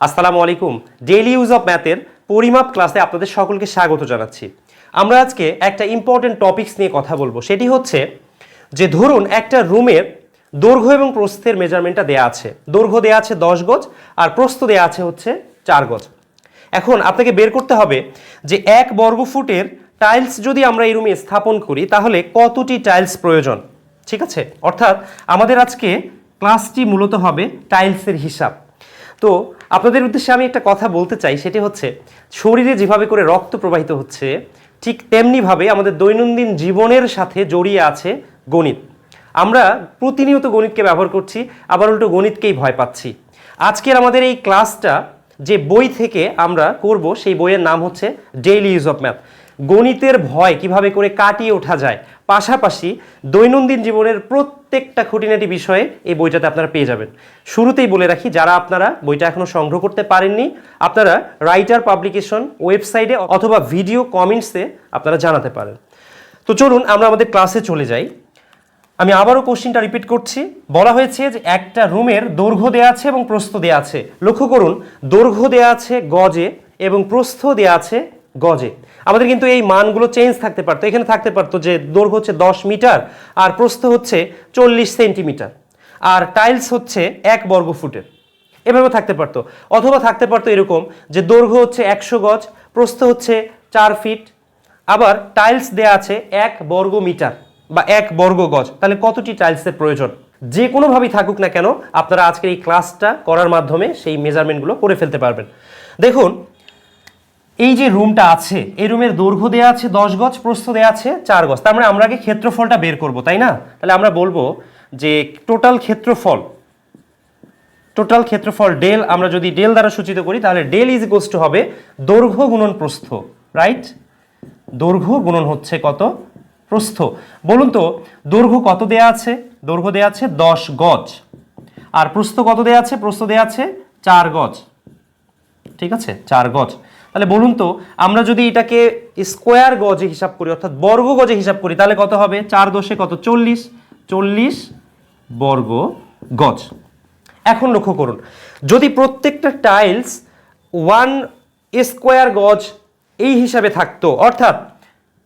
আসসালামু আলাইকুম। Daily use of ম্যাথের পরিমাপ ক্লাসে আপনাদের সকলকে স্বাগত জানাচ্ছি। আমরা আজকে একটা ইম্পর্টেন্ট টপিকস নিয়ে কথা বলব। সেটি হচ্ছে যে ধরুন একটা রুমের দৈর্ঘ্য এবং প্রস্থের মেজারমেন্টটা দেয়া আছে। দৈর্ঘ্য দেয়া আছে দশ গজ আর প্রস্থ দেয়া আছে হচ্ছে চার গজ। এখন আপনাকে বের করতে হবে যে এক বর্গ ফুটের টাইলস যদি আমরা এই রুমে স্থাপন করি, তাহলে কতটি টাইলস প্রয়োজন? ঠিক আছে? অর্থাৎ আমাদের আজকে ক্লাসটি মূলত হবে টাইলসের হিসাব। তো আপনাদের উদ্দেশ্যে আমি একটা কথা বলতে চাই, সেটি হচ্ছে, শরীরে যেভাবে করে রক্ত প্রবাহিত হচ্ছে, ঠিক তেমনিভাবে আমাদের দৈনন্দিন জীবনের সাথে জড়িয়ে আছে গণিত। আমরা প্রতিনিয়ত গণিতকে ব্যবহার করছি, আবার উল্টো গণিতকেই ভয় পাচ্ছি। আজকের আমাদের এই ক্লাসটা, যে বই থেকে আমরা করব, সেই বইয়ের নাম হচ্ছে ডেইলি ইউজ অফ ম্যাথ গণিতের ভয় কীভাবে করে কাটিয়ে ওঠা যায়। পাশাপাশি দৈনন্দিন জীবনের প্রত্যেকটা খুঁটিনাটি বিষয়ে এই বইটাতে আপনারা পেয়ে যাবেন। শুরুতেই বলে রাখি, যারা আপনারা বইটা এখনও সংগ্রহ করতে পারেননি, আপনারা রাইটার পাবলিকেশন ওয়েবসাইটে অথবা ভিডিও কমেন্টসে আপনারা জানাতে পারেন। তো চলুন আমরা আমাদের ক্লাসে চলে যাই। আমি আবারও কোশ্চিনটা রিপিট করছি। বলা হয়েছে যে একটা রুমের দৈর্ঘ্য দেয়া আছে এবং প্রস্থ দেয়া আছে। লক্ষ্য করুন, দৈর্ঘ্য দেয়া আছে গজে এবং প্রস্থ দেয়া আছে গজে। আমাদের কিন্তু এই মানগুলো চেঞ্জ থাকতে পারতো। এখানে থাকতে পারতো যে দৈর্ঘ্য হচ্ছে দশ মিটার আর প্রস্থ হচ্ছে চল্লিশ সেন্টিমিটার। আর টাইলস হচ্ছে এক বর্গ ফুটের। এভাবে থাকতে পারতো। অথবা থাকতে পারতো এরকম যে দৈর্ঘ্য হচ্ছে একশো গজ, প্রস্থ হচ্ছে চার ফিট। আবার টাইলস দেয়া আছে এক বর্গ মিটার বা এক বর্গ গজ। তাহলে কতটি টাইলসের প্রয়োজন? যে কোনোভাবেই থাকুক না কেন, আপনারা আজকের এই ক্লাসটা করার মাধ্যমে সেই মেজারমেন্টগুলো করে ফেলতে পারবেন। দেখুন এই যে রুমটা আছে, এই রুমের দৈর্ঘ্য দেয়া আছে দশ গজ, প্রস্থ দেওয়া আছে চার গজ। তার মানে আমরা আগে ক্ষেত্রফলটা বের করব, তাই না? তাহলে আমরা বলব যে টোটাল ক্ষেত্রফল টোটাল ক্ষেত্রফল ডেল, আমরা যদি ডেল দ্বারা সূচিত করি, তাহলে ডেল ইজ ইকোয়াস টু হবে দৈর্ঘ্য গুণন প্রস্থ, রাইট? দৈর্ঘ্য গুণন হচ্ছে কত? প্রস্থ। বলুন তো, দৈর্ঘ্য কত দেয়া আছে? দৈর্ঘ্য দেয়া আছে দশ গজ। আর প্রস্থ কত দেয়া আছে? প্রস্থ দেয়া আছে চার গজ। ঠিক আছে? চার গজ। তাহলে বলুন তো, আমরা যদি এটাকে স্কোয়ার গজে হিসাব করি, অর্থাৎ বর্গ গজে হিসাব করি, তাহলে কত হবে? চার দশে কত? চল্লিশ। চল্লিশ বর্গ গজ। এখন লক্ষ্য করুন, যদি প্রত্যেকটা টাইলস ওয়ান স্কোয়ার গজ এই হিসাবে থাকতো, অর্থাৎ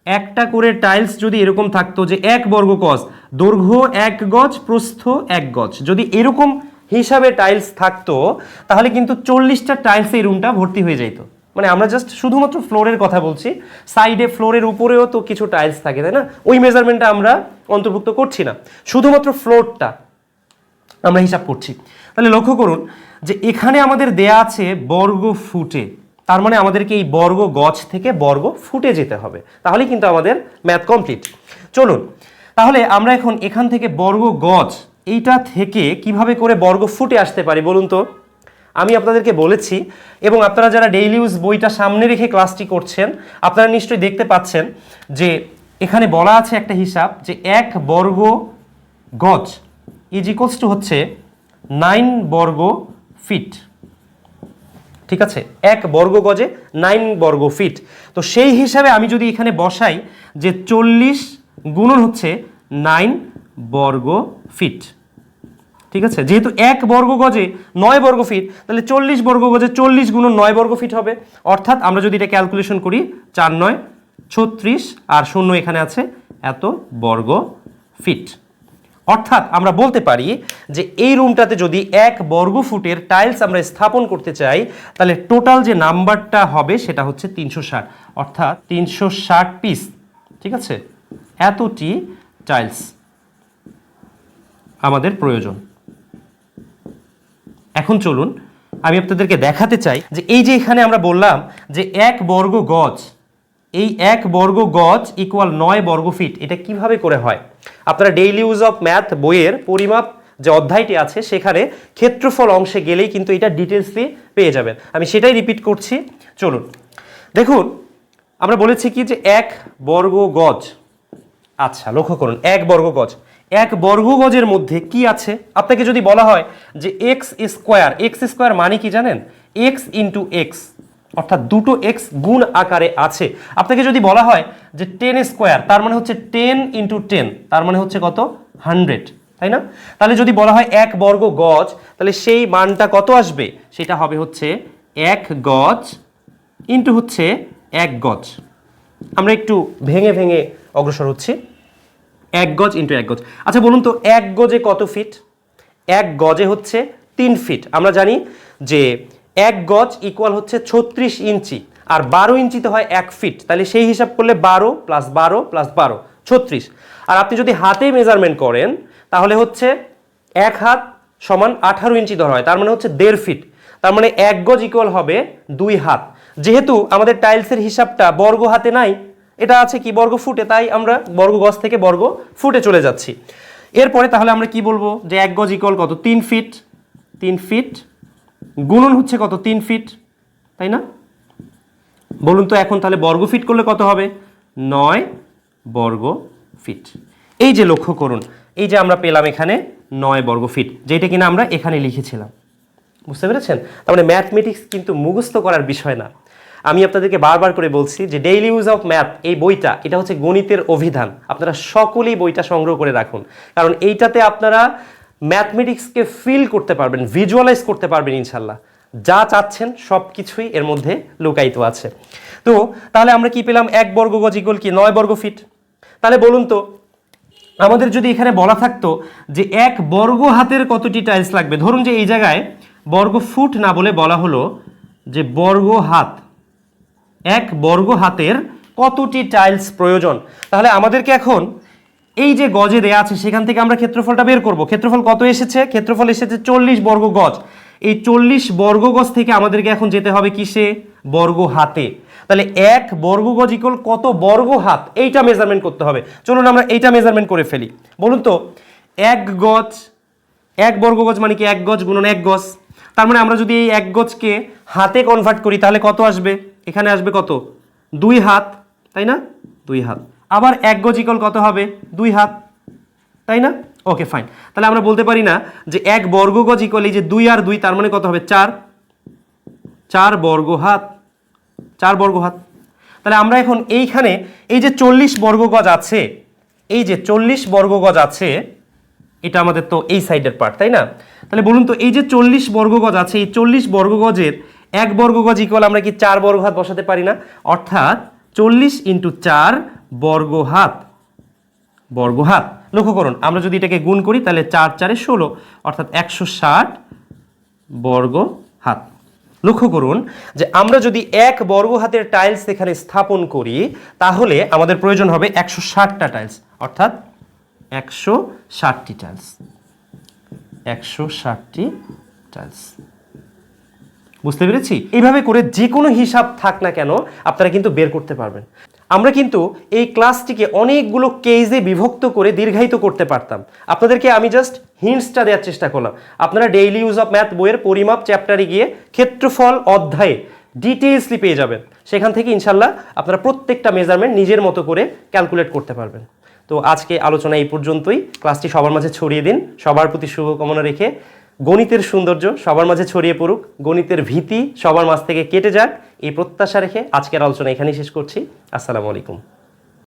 একটা করে টাইলস যদি এরকম থাকতো যে এক বর্গ গজ, দৈর্ঘ্য এক গজ, প্রস্থ এক গজ, যদি এরকম হিসাবে টাইলস থাকতো, তাহলে কিন্তু চল্লিশটা টাইলস এই রুমটা ভর্তি হয়ে যেত মানে আমরা জাস্ট শুধুমাত্র ফ্লোরের কথা বলছি। সাইডে ফ্লোরের উপরেও তো কিছু টাইলস থাকে, তাই না? ওই মেজারমেন্টটা আমরা অন্তর্ভুক্ত করছি না। শুধুমাত্র ফ্লোরটা আমরা হিসাব করছি। তাহলে লক্ষ্য করুন যে এখানে আমাদের দেয়া আছে বর্গ ফুটে। তার মানে আমাদেরকে এই বর্গ গজ থেকে বর্গ ফুটে যেতে হবে। তাহলেই কিন্তু আমাদের ম্যাথ কমপ্লিট চলুন, তাহলে আমরা এখন এখান থেকে বর্গ গজ এইটা থেকে কীভাবে করে বর্গ ফুটে আসতে পারি বলুন তো? আমি আপনাদেরকে বলেছি, এবং আপনারা যারা ডেইলি ইউজ বইটা সামনে রেখে ক্লাসটি করছেন, আপনারা নিশ্চয়ই দেখতে পাচ্ছেন যে এখানে বলা আছে একটা হিসাব যে এক বর্গ গজ ইজ ইকোয়ালস টু হচ্ছে নাইন বর্গ ফিট ঠিক আছে? এক বর্গ গজে নাইন বর্গ ফিট তো সেই হিসাবে আমি যদি এখানে বসাই যে চল্লিশ গুণন হচ্ছে নাইন বর্গ ফিট ঠিক আছে? যেহেতু এক বর্গ গজে নয় বর্গ ফিট তাহলে চল্লিশ বর্গ গজে চল্লিশ গুণন নয় বর্গ ফিট হবে। অর্থাৎ আমরা যদি এটা ক্যালকুলেশন করি, চার নয়, ছত্রিশ, আর শূন্য এখানে আছে এত বর্গ ফিট অর্থাৎ আমরা বলতে পারি যে এই রুমটাতে যদি এক বর্গ ফুটের টাইলস আমরা স্থাপন করতে চাই, তাহলে টোটাল যে নাম্বারটা হবে সেটা হচ্ছে তিনশো ষাট। অর্থাৎ তিনশো ষাট পিস ঠিক আছে? এতটি টাইলস আমাদের প্রয়োজন। এখন চলুন, আমি আপনাদেরকে দেখাতে চাই যে এই যে এখানে আমরা বললাম যে এক বর্গ গজ, এই এক বর্গ গজ ইকুয়াল নয় বর্গ ফিট এটা কীভাবে করে হয়? আপনারা ডেইলি ইউজ অফ ম্যাথ বইয়ের পরিমাপ যে অধ্যায়টি আছে, সেখানে ক্ষেত্রফল অংশে গেলেই কিন্তু এটা ডিটেলসলি পেয়ে যাবেন। আমি সেটাই রিপিট করছি, চলুন। দেখুন, আমরা বলেছি কি যে এক বর্গ গজ আচ্ছা লক্ষ্য করুন, এক বর্গ গজ। এক বর্গ গজের মধ্যে কি আছে? আপনাকে যদি বলা হয় যে এক্স স্কোয়ার এক্স স্কোয়ার মানে কি জানেন? এক্স ইন্টু এক্স অর্থাৎ দুটো এক্স গুণ আকারে আছে। আপনাকে যদি বলা হয় যে টেন স্কোয়ার তার মানে হচ্ছে টেন ইন্টু টেন তার মানে হচ্ছে কত? হান্ড্রেড তাই না? তাহলে যদি বলা হয় এক বর্গ গজ তাহলে সেই মানটা কত আসবে? সেটা হবে হচ্ছে এক গজ ইন্টু হচ্ছে এক গজ। আমরা একটু ভেঙে ভেঙে অগ্রসর হচ্ছি। এক গজ ইন্টু এক গজ। আচ্ছা বলুন তো, এক গজে কত ফিট এক গজে হচ্ছে তিন ফিট আমরা জানি যে এক গজ ইকুয়াল হচ্ছে ছত্রিশ ইঞ্চি, আর বারো ইঞ্চিতে হয় এক ফিট তাহলে সেই হিসাব করলে বারো প্লাস বারো প্লাস বারো, ছত্রিশ। আর আপনি যদি হাতে মেজারমেন্ট করেন, তাহলে হচ্ছে এক হাত সমান আঠারো ইঞ্চি ধরা হয়, তার মানে হচ্ছে দেড় ফিট তার মানে এক গজ ইকুয়াল হবে দুই হাত। যেহেতু আমাদের টাইলসের হিসাবটা বর্গ হাতে নাই এটা আছে কি, বর্গ ফুটে, তাই আমরা বর্গ গজ থেকে বর্গ ফুটে চলে যাচ্ছি। এরপরে তাহলে আমরা কি বলব? যে এক গজ ইকুয়াল কত? তিন ফিট তিন ফিট গুণন হচ্ছে কত? তিন ফিট তাই না? বলুন তো এখন তাহলে বর্গ ফিট করলে কত হবে? নয় বর্গ ফিট এই যে লক্ষ্য করুন, এই যে আমরা পেলাম এখানে নয় বর্গ ফিট যেটা কিনা আমরা এখানে লিখেছিলাম। বুঝতে পেরেছেন? তার মানে ম্যাথমেটিক্স কিন্তু মুখস্থ করার বিষয় না। আমি আপনাদেরকে বারবার করে বলছি যে ডেইলি ইউজ অফ ম্যাথ এই বইটা, এটা হচ্ছে গণিতের অভিধান। আপনারা সকলেই বইটা সংগ্রহ করে রাখুন। কারণ এইটাতে আপনারা ম্যাথমেটিক্সকে ফিল করতে পারবেন ভিজুয়ালাইজ করতে পারবেন ইনশাল্লাহ। যা চাচ্ছেন সব কিছুই এর মধ্যে লুকায়িত আছে। তো, তাহলে আমরা কি পেলাম? এক বর্গ গজ ইকুয়াল কি? নয় বর্গ ফিট তাহলে বলুন তো, আমাদের যদি এখানে বলা থাকতো যে এক বর্গ হাতের কতটি টাইলস লাগবে? ধরুন যে এই জায়গায় বর্গ ফুট না বলে বলা হলো যে বর্গ হাত। এক বর্গ হাতের কতটি টাইলস প্রয়োজন? তাহলে আমাদেরকে এখন এই যে গজে দেয়া আছে, সেখান থেকে আমরা ক্ষেত্রফলটা বের করব। ক্ষেত্রফল কত এসেছে? ক্ষেত্রফল এসেছে চল্লিশ বর্গ গজ। এই চল্লিশ বর্গ গজ থেকে আমাদেরকে এখন যেতে হবে কিসে? বর্গ হাতে। তাহলে এক বর্গ গজ ইকুয়াল কত বর্গ হাত? এইটা মেজারমেন্ট করতে হবে। চলুন আমরা এইটা মেজারমেন্ট করে ফেলি। বলুন তো, এক গজ, এক বর্গ গজ মানে কি এক গজ গুণন এক গজ? তার মানে আমরা যদি এই এক গজকে হাতে কনভার্ট করি, তাহলে কত আসবে? এখানে আসবে কত? দুই হাত, তাই না? দুই হাত। আবার এক গজ ইকল কত হবে? দুই হাত, তাই না? ওকে ফাইন তাহলে আমরা বলতে পারি না যে এক বর্গ গজ ইকল এই যে দুই আর দুই, তার মানে কত হবে? চার। চার বর্গ হাত। চার বর্গ হাত। তাহলে আমরা এখন এইখানে এই যে চল্লিশ বর্গ গজ আছে, এই যে চল্লিশ বর্গ গজ আছে, এটা আমাদের তো এই সাইডের পার্ট তাই না? তাহলে বলুন তো এই যে চল্লিশ বর্গ গজ আছে, এই চল্লিশ বর্গ গজের এক বর্গ গজ ইকুয়াল আমরা কি চার বর্গ হাত বসাতে পারি না? অর্থাৎ চল্লিশ ইন্টু চার বর্গ হাত বর্গ হাত। লক্ষ্য করুন, আমরা যদি এটাকে গুণ করি, তাহলে চার চারে ষোলো, অর্থাৎ একশো ষাট বর্গ হাত। লক্ষ্য করুন যে আমরা যদি এক বর্গ হাতের টাইলস এখানে স্থাপন করি, তাহলে আমাদের প্রয়োজন হবে একশো ষাটটা টাইলস অর্থাৎ একশো ষাটটি টাইলস একশো ষাটটি টাইলস বুঝতে পেরেছি? এইভাবে করে যে কোনো হিসাব থাক না কেন, আপনারা কিন্তু বের করতে পারবেন। আমরা কিন্তু এই ক্লাসটিকে অনেকগুলো কেজে বিভক্ত করে দীর্ঘায়িত করতে পারতাম। আপনাদেরকে আমি জাস্ট হিন্টসটা দেওয়ার চেষ্টা করলাম। আপনারা ডেইলি ইউজ অফ ম্যাথ বইয়ের পরিমাপ চ্যাপ্টারে গিয়ে ক্ষেত্রফল অধ্যায়ে ডিটেলসলি পেয়ে যাবেন। সেখান থেকে ইনশাল্লাহ আপনারা প্রত্যেকটা মেজারমেন্ট নিজের মতো করে ক্যালকুলেট করতে পারবেন। তো আজকে আলোচনা এই পর্যন্তই। ক্লাসটি সবার মাঝে ছড়িয়ে দিন। সবার প্রতি শুভকামনা রেখে গণিতের সৌন্দর্য সবার মাঝে ছড়িয়ে পড়ুক, গণিতের ভীতি সবার মাঝ থেকে কেটে যাক, এই প্রত্যাশা রেখে আজকের আলোচনা এখানেই শেষ করছি। আসসালামু আলাইকুম।